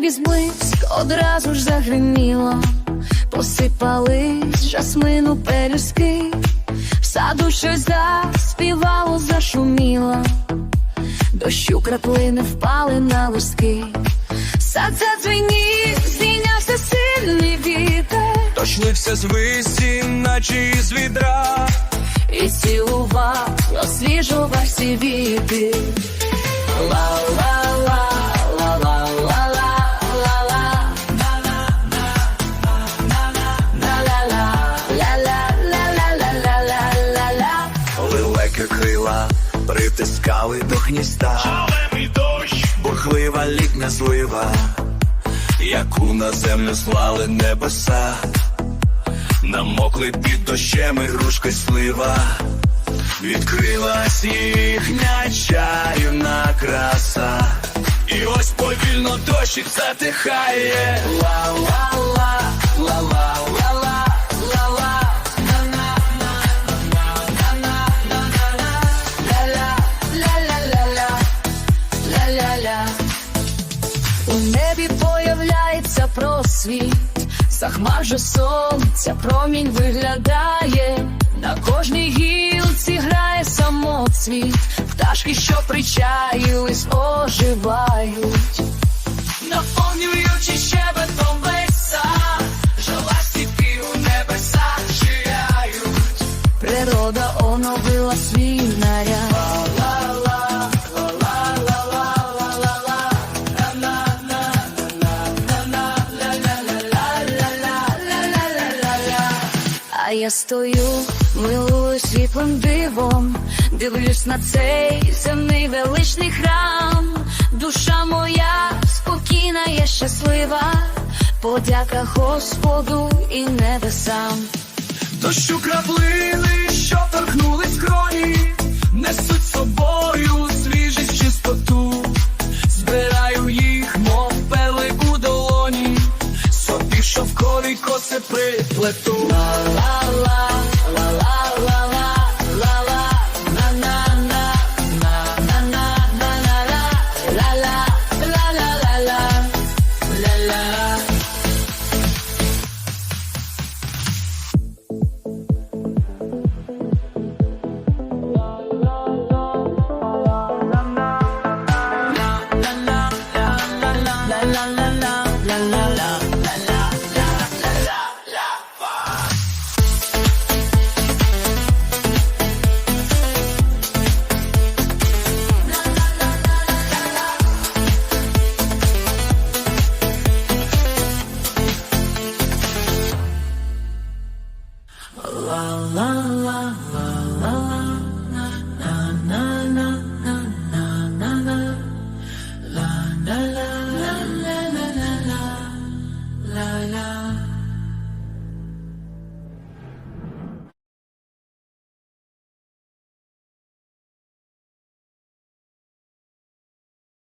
крізь блиск одразу ж загриміло, посипались жасмину пелюстки, в саду щось заспівало, зашуміло, дощу краплини впали на листки, сад задзвенів, здійнявся сильний вітер, Точлився звисті, наче із відра. і цілував, освіжував всі віти. Притискали до гнізда. Шалений дощ, Бурхлива літня злива, яку на землю слали небеса, намокли під дощем і грушка слива, відкрилась їхня чарівна краса, і ось повільно дощик затихає. Ла-ла-ла, ла-ла-ла-ла, небі появляється просвіт, за хмар же сонця промінь виглядає, на кожній гілці грає самоцвіт, пташки, що причаїлись, оживають, наповнюючи щебетом весь сад, жила стіпки у небесах ширяють, природа оновила свій я стою, милую світлим дивом, дивлюсь на цей земний величний храм, душа моя спокійна, я щаслива, подяка Господу і небесам. Дощу краплини, що торкнули скроні, несуть собою свіжість чистоту, збираю їх, мов пелик у долоні, собі шовкові коси приплету.